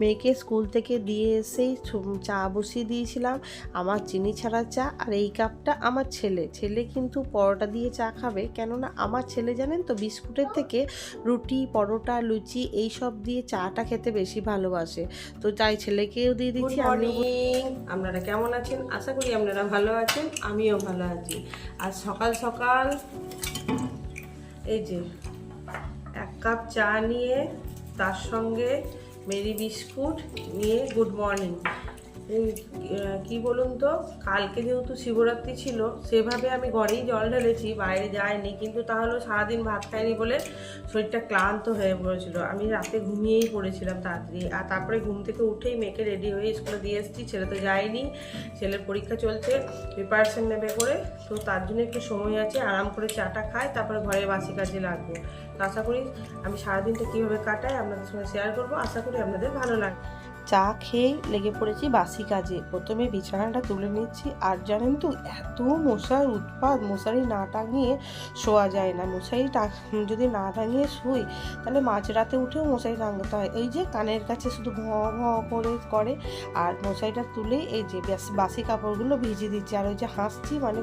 মেয়েকে স্কুল থেকে দিয়ে এসেই চা বসিয়ে দিয়েছিলাম আমার চিনি ছাড়া চা আর এই কাপটা আমার ছেলে। ছেলে কিন্তু পরোটা দিয়ে চা খাবে কেননা আমার ছেলে জানেন তো বিস্কুটের থেকে রুটি পরোটা লুচি এই সব দিয়ে চাটা খেতে বেশি ভালোবাসে। তো তাই ছেলেকেও দিয়ে দিচ্ছি মর্নিং আপনারা কেমন আছেন? আশা করি আপনারা ভালো আছেন আমিও ভালো আছি। আর সকাল সকাল এই যে এক কাপ চা নিয়ে তার সঙ্গে মেরি বিস্কুট নিয়ে গুড মর্নিং। কি বলুন তো, কালকে যেহেতু শিবরাত্রি ছিল, সেভাবে আমি ঘরেই জল ঢেলেছি, বাইরে যাইনি, কিন্তু তাহলেও সারাদিন ভাত খাইনি বলে শরীরটা ক্লান্ত হয়ে পড়েছিল। আমি রাতে ঘুমিয়েই পড়েছিলাম তাড়াতাড়ি, আর তারপরে ঘুম থেকে উঠেই মেয়েকে রেডি হয়ে স্কুলে দিয়ে এসেছি, ছেলে তো যায়নি, ছেলের পরীক্ষা চলছে প্রিপারেশন নেবে করে, তো তার জন্য একটু সময় আছে, আরাম করে চাটা খাই, তারপরে ঘরের বাসি কাজে লাগবো। তো আশা করি আমি সারাদিনটা কীভাবে কাটাই আপনাদের সঙ্গে শেয়ার করব, আশা করি আপনাদের ভালো লাগবে। চা খেয়েই লেগে পড়েছি বাসি কাজে। প্রথমে বিছানাটা তুলে নিচ্ছি। আর জানেন তো এত মশার উৎপাত মশারি না টাঙিয়ে শোয়া যায় না। মশারি টা- যদি না টাঙিয়ে শুই তাহলে মাঝরাতে উঠেও মশারি টাঙাতে হয়। ওই যে কানের কাছে শুধু ঘ ঘ করে করে। আর মশারিটা তুলেই এই যে বাসি কাপড়গুলো ভিজিয়ে দিচ্ছি। আর ওই যে হাসছি মানে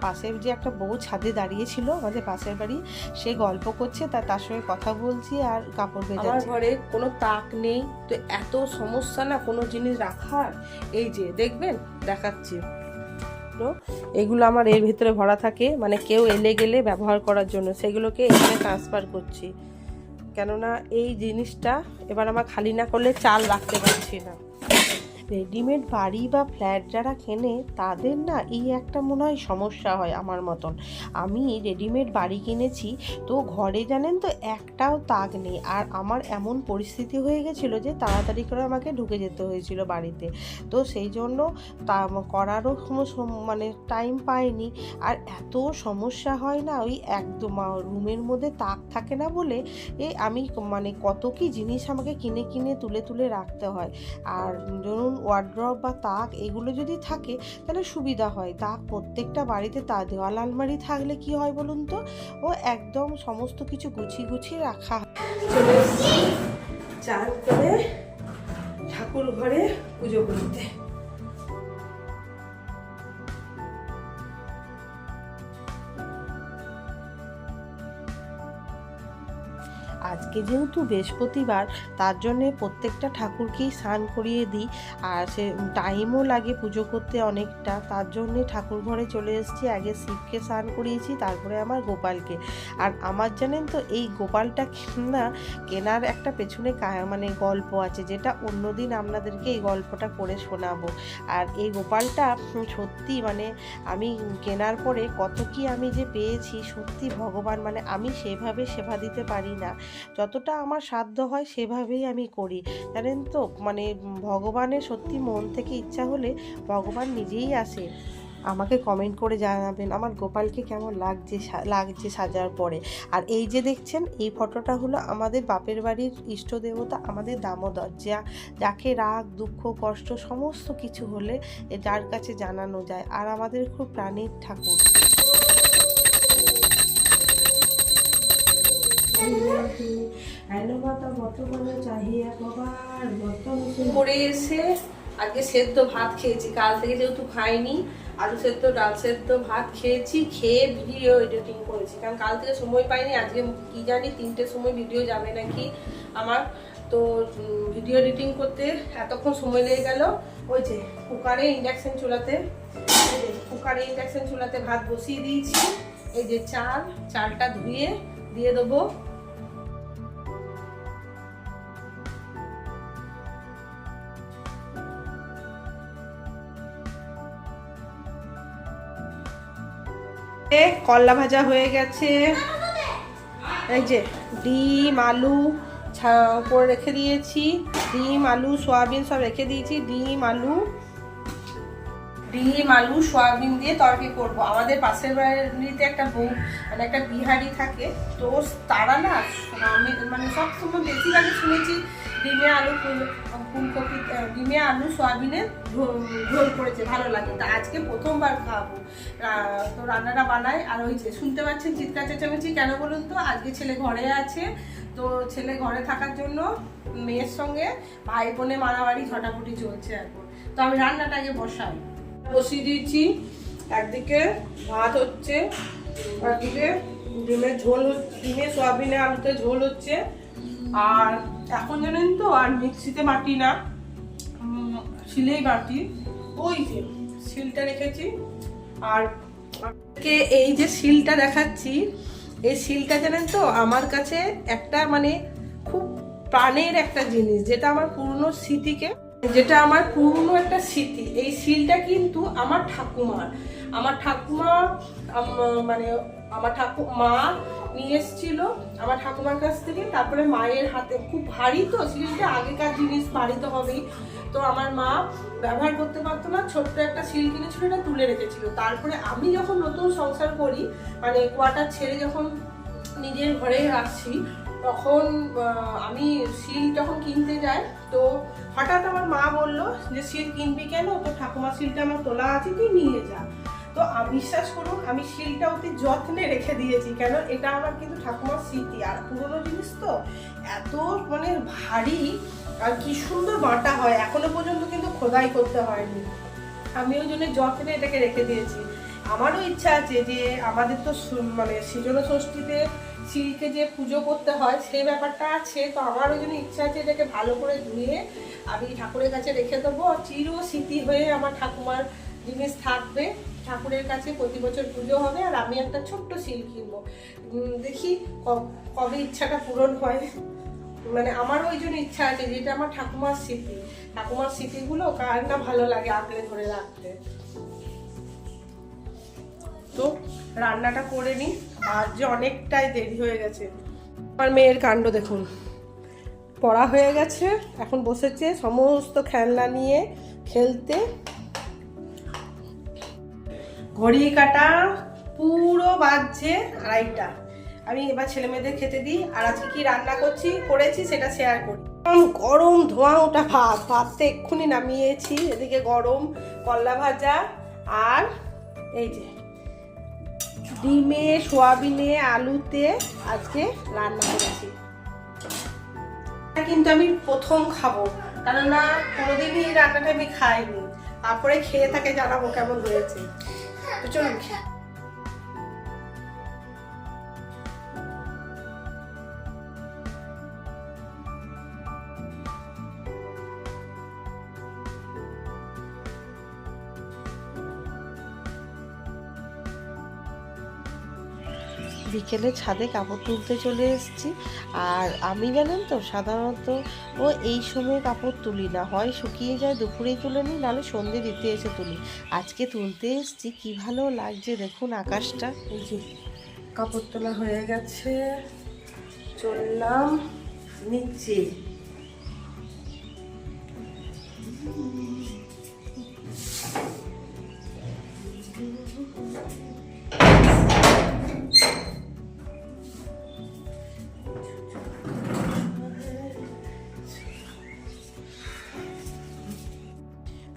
পাশের যে একটা বউ ছাদে দাঁড়িয়েছিল আমাদের পাশের বাড়ি সে গল্প করছে তার তার সঙ্গে কথা বলছি আর কাপড় ভেজাচ্ছি। ঘরে কোনো তাক নেই। তো এত সমস্যা না, কোনো জিনিস রাখার? এই যে, দেখবেন? দেখাচ্ছি। তো এগুলো আমার এর ভিতরে ভরা থাকে। মানে কেউ এলে গেলে ব্যবহার করার জন্য। সেগুলোকে এখানে ট্রান্সফার করছি। কেননা এই জিনিসটা এবার আমার খালি না করলে চাল রাখতে পারছি না। রেডিমেড বাড়ি বা ফ্ল্যাট যারা কেনে, তাদের না এই একটা মনে হয় সমস্যা হয় আমার মতন। আমি রেডিমেড বাড়ি কিনেছি, তো ঘরে জানেন তো একটাও তাক নেই। আর আমার এমন পরিস্থিতি হয়ে গেছিল যে তাড়াতাড়ি করে আমাকে ঢুকে যেতে হয়েছিল বাড়িতে। তো সেই জন্য তা করারও মানে টাইম পাইনি। আর এত সমস্যা হয় না ওই একদম রুমের মধ্যে তাক থাকে না বলে, এ আমি মানে কত কি জিনিস আমাকে কিনে কিনে তুলে তুলে রাখতে হয়। আর ধরুন ওয়ার্ড্রপ বা তাক এগুলো যদি থাকে, তাহলে সুবিধা হয়। তাক প্রত্যেকটা বাড়িতে তা দেওয়াল আলমারি থাকলে কি হয় বলুন তো? ও একদম সমস্ত কিছু গুছিয়ে গুছিয়ে রাখা হয়। চান করে ঠাকুর ঘরে পুজো করতে। আজকে যেহেতু বৃহস্পতিবার, তার জন্যে প্রত্যেকটা ঠাকুরকেই স্নান করিয়ে দিই। আর সে টাইমও লাগে পুজো করতে অনেকটা, তার জন্যে ঠাকুর ঘরে চলে এসেছি, আগে শিবকে স্নান করিয়েছি, তারপরে আমার গোপালকে। আর আমার জানেন তো, এই গোপালটা না কেনার একটা পেছনে মানে গল্প আছে, যেটা অন্যদিন আপনাদেরকে এই গল্পটা করে শোনাবো। আর এই গোপালটা সত্যি মানে আমি কেনার পরে কত কি আমি যে পেয়েছি, সত্যি ভগবান মানে আমি সেভাবে সেবা দিতে পারি না। যতটা আমার সাধ্য হয় সেভাবেই আমি করি। জানেন তো? মানে ভগবানের সত্যি মন থেকে ইচ্ছা হলে ভগবান নিজেই আসে। আমাকে কমেন্ট করে জানাবেন, আমার গোপালকে কেমন লাগছে লাগছে সাজার পরে? আর এই যে দেখছেন, এই ফটোটা হলো আমাদের বাপের বাড়ির ইষ্ট দেবতা, আমাদের দামোদর। যা, যাকে রাগ, দুঃখ, কষ্ট সমস্ত কিছু হলে যার কাছে জানানো যায়। আর আমাদের খুব প্রাণের ঠাকুর। করে এসে আজকে সেদ্ধ ভাত খেয়েছি। কাল থেকে যেহেতু খাইনি, আলু সেদ্ধ, ডাল সেদ্ধ, ভাত খেয়েছি, খেয়ে ভিডিও এডিটিং করেছি। কারণ কাল থেকে সময় পাইনি, আজকে কি জানি তিনটের সময় ভিডিও যাবে নাকি আমার। তো ভিডিও এডিটিং করতে এতক্ষণ সময় লেগে গেল। ওই যে, কুকারে ইন্ডাকশন চুলাতে কুকারে ইন্ডাকশন চুলাতে ভাত বসিয়ে দিয়েছি। এই যে চাল, চালটা ধুয়ে দিয়ে দেবো। করলা ভাজা হয়ে গেছে। এই যে ডিম, আলু করে রেখে দিয়েছি। ডিম, আলু, সয়াবিন সব রেখে দিয়েছি। ডিম, আলু ডিম, আলু, সয়াবিন দিয়ে তরকারি করব। আমাদের পাশের বাড়িতে একটা বউ মানে একটা বিহারি থাকে। তো তারা না আমি মানে সব সময় বেশিরভাগই শুনেছি ডিমে আলু ফুলকপি ডিমে আলু সয়াবিনের ঝোল করেছে, ভালো লাগে। তা আজকে প্রথমবার রা- তো রান্নাটা বানাই, আর ওই যে শুনতে পাচ্ছেন চিৎকার চেঁচামেচি কেন বলুন তো? আজকে ছেলে ঘরে আছে, তো ছেলে ঘরে থাকার জন্য মেয়ের সঙ্গে ভাই বোনে মারামারি ঝটাপটি চলছে এখন। তো আমি রান্নাটা আগে বসাই। বসিয়ে দিয়েছি, একদিকে ভাত হচ্ছে, একদিকে ডিমের ঝোল ডিমের সয়াবিনে আলুতে ঝোল হচ্ছে। আর এখন জানেন তো, আর মিক্সিতে বাটি না শিলেই বাটি। ওই যে শিলটা রেখেছি, আর এই যে শিলটা দেখাচ্ছি, এই শিলটা জানেন তো, আমার কাছে একটা মানে খুব প্রাণের একটা জিনিস, যেটা আমার পুরনো স্মৃতিকে, যেটা আমার পুরনো একটা স্মৃতি। এই শিলটা কিন্তু আমার ঠাকুমার। আমার ঠাকুমা মানে আমার ঠাকু, মা নিয়ে এসেছিল আমার ঠাকুমার কাছ থেকে। তারপরে মায়ের হাতে খুব ভারী তো শিলটা আগেকার জিনিস ভারী তো হবেই। তো আমার মা ব্যবহার করতে পারতো না, ছোট্ট একটা শিল কিনেছিল, এটা তুলে রেখেছিল। তারপরে আমি যখন নতুন সংসার করি মানে কোয়ার্টার ছেড়ে যখন নিজের ঘরে আসছি তখন আমি শিল যখন কিনতে যাই, তো হঠাৎ আমার মা বলল যে শিল কিনবি কেন? তো ঠাকুমা শিলটা আমার তোলা আছে, তুই নিয়ে যা। তো আ- বিশ্বাস করুন, আমি শিলটা অতি যত্নে রেখে দিয়েছি, কেন? এটা আমার কিন্তু ঠাকুমার স্মৃতি। আর পুরোনো জিনিস তো এত মানে ভারী, আর কি সুন্দর বাটা হয়, এখনও পর্যন্ত কিন্তু খোদাই করতে হয়নি। আমি ওই জন্য যত্নে এটাকে রেখে দিয়েছি। আমারও ইচ্ছা আছে যে আমাদের তো মানে সৃজন ষষ্ঠীতে শিলকে যে পুজো করতে হয় সেই ব্যাপারটা আছে, তো আমার ওই জন্য ইচ্ছা আছে এটাকে ভালো করে ধুয়ে আমি ঠাকুরের কাছে রেখে দেবো। চির স্মৃতি হয়ে আমার ঠাকুমার জিনিস থাকবে। ঠাকুরের কাছে প্রতি বছর পুজো হবে আর আমি একটা ছোট্ট শিল কিনবো। দেখি কবে ইচ্ছাটা পূরণ হয়। মানে আমারও ওই জন্য ইচ্ছা আছে যেটা আমার ঠাকুমার স্মৃতি। ঠাকুমার স্মৃতিগুলো কার না ভালো লাগে আঁকড়ে ধরে রাখতে। তো রান্নাটা করে নিই আজ যে অনেকটাই দেরি হয়ে গেছে। আমার মেয়ের কাণ্ড দেখুন। পড়া হয়ে গেছে, এখন বসেছে সমস্ত খেলনা নিয়ে খেলতে। ঘড়ি কাটা পুরো বাজছে আড়াইটা। আমি এবার ছেলে মেয়েদের খেতে দিই, আর আজকে কি রান্না করছি, করেছি সেটা শেয়ার করি। গরম ধোঁয়া ওটা ভাত, ভাতটা এক্ষুনি নামিয়েছি, এদিকে গরম কল্লা ভাজা, আর এই যে ডিমে, সোয়াবিনে, আলুতে আজকে রান্না করেছি। কিন্তু আমি প্রথম খাব, কেননা কোনোদিনই রান্নাটা আমি খাইনি। তারপরে খেয়ে তাকে জানাব কেমন হয়েছে। তো চলুন খেয়ে বিকেলে ছাদে কাপড় তুলতে চলে এসেছি। আর আমি জানেন তো, সাধারণত ও এই সময় কাপড় তুলি না। হয় শুকিয়ে যায়, দুপুরেই তুলে নিই, নাহলে সন্ধে দিতে এসে তুলি। আজকে তুলতে এসেছি, কি ভালো লাগছে দেখুন আকাশটা। কাপড় তোলা হয়ে গেছে। চললাম নিচে।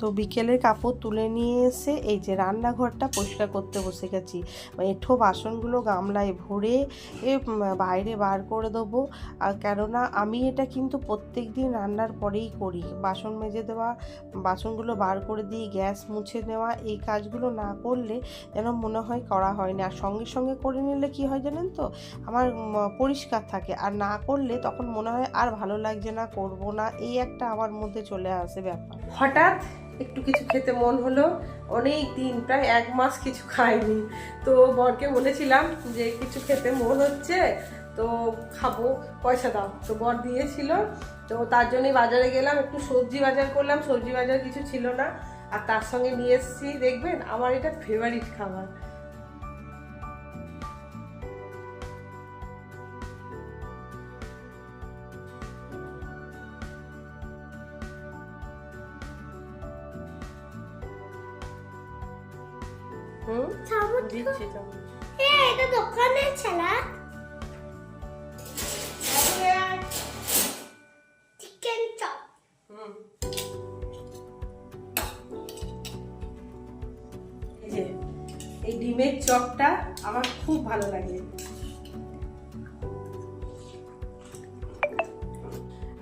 তো বিকেলের কাপড় তুলে নিয়ে এসে এই যে রান্নাঘরটা পরিষ্কার করতে বসে গেছি। এঁঠো বাসনগুলো গামলায় ভরে বাইরে বার করে দেবো। আর কেননা আমি এটা কিন্তু প্রত্যেক দিন রান্নার পরেই করি। বাসন মেজে দেওয়া, বাসনগুলো বার করে দিয়ে গ্যাস মুছে নেওয়া, এই কাজগুলো না করলে যেন মনে হয় করা হয় না। আর সঙ্গে সঙ্গে করে নিলে কি হয় জানেন তো? আমার পরিষ্কার থাকে। আর না করলে তখন মনে হয় আর ভালো লাগছে না, করব না। এই একটা আমার মধ্যে চলে আসে ব্যাপার। হঠাৎ একটু কিছু খেতে মন হলো। অনেক দিন, প্রায় এক মাস কিছু খাইনি। তো বরকে বলেছিলাম যে কিছু খেতে মন হচ্ছে, তো খাব, পয়সা দাও। তো বর দিয়েছিল। তো তার জন্যই বাজারে গেলাম, একটু সবজি বাজার করলাম। সবজি বাজার কিছু ছিল না। আর তার সঙ্গে নিয়ে এসেছি, দেখবেন, আমার এটা ফেভারিট খাবার। হুম দিচ্ছি চামচ। এটা দোকানে ছেলা চিকেন চপ হুম। এই এই ডিমের চপটা আমার খুব ভালো লাগে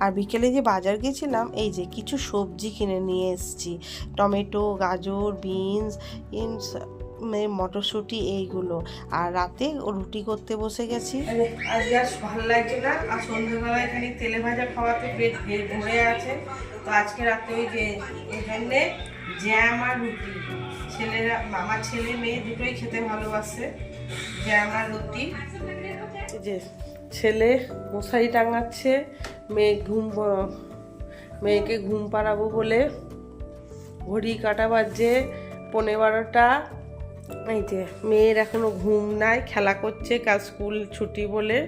আর বিকেলে যে বাজার গেছিলাম এই যে কিছু সবজি কিনে নিয়ে এসেছি। টমেটো গাজর বিনস ইনস মটরশুঁটি এইগুলো। আর রাতে ও রুটি করতে বসে গেছি। আরে, আজকে আর ভালো লাগছে না আর সন্ধ্যেবেলা এখানে তেলে ভাজা খাওয়াতে পেট ভরে আছে। তো আজকে রাতে ওই যে এখানে জ্যাম আর রুটি। ছেলেরা আমার ছেলে মেয়ে দুটোই খেতে ভালোবাসে। জ্যাম আর রুটি। যে ছেলে মশারি টাঙাচ্ছে, মেয়ে ঘুম মেয়েকে ঘুম পাড়াবো বলে ঘড়ি কাটা বাজছে পনেরো বারোটা। এই যে, মেয়ের এখনও ঘুম নাই, খেলা করছে, কাল স্কুল ছুটি বলে।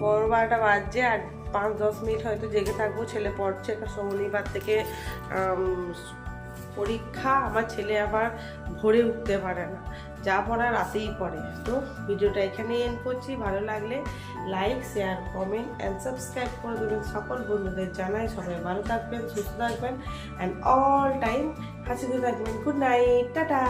পনেরো বারোটা বাজছে আর পাঁচ দশ মিনিট হয়তো জেগে থাকব, ছেলে পড়ছে শনিবার থেকে পরীক্ষা আমার ছেলে আবার ভোরে উঠতে পারে না। যা পড়া রাতেই পড়ে। তো ভিডিওটা এখানেই এন্ড করছি। ভালো লাগলে like share comment and subscribe করে দেবেন সকল বন্ধুদের জানাই। সবাই ভালো থাকবেন, সুস্থ থাকবেন অ্যান্ড অল টাইম হাসি খুশি থাকবেন। Good night tata!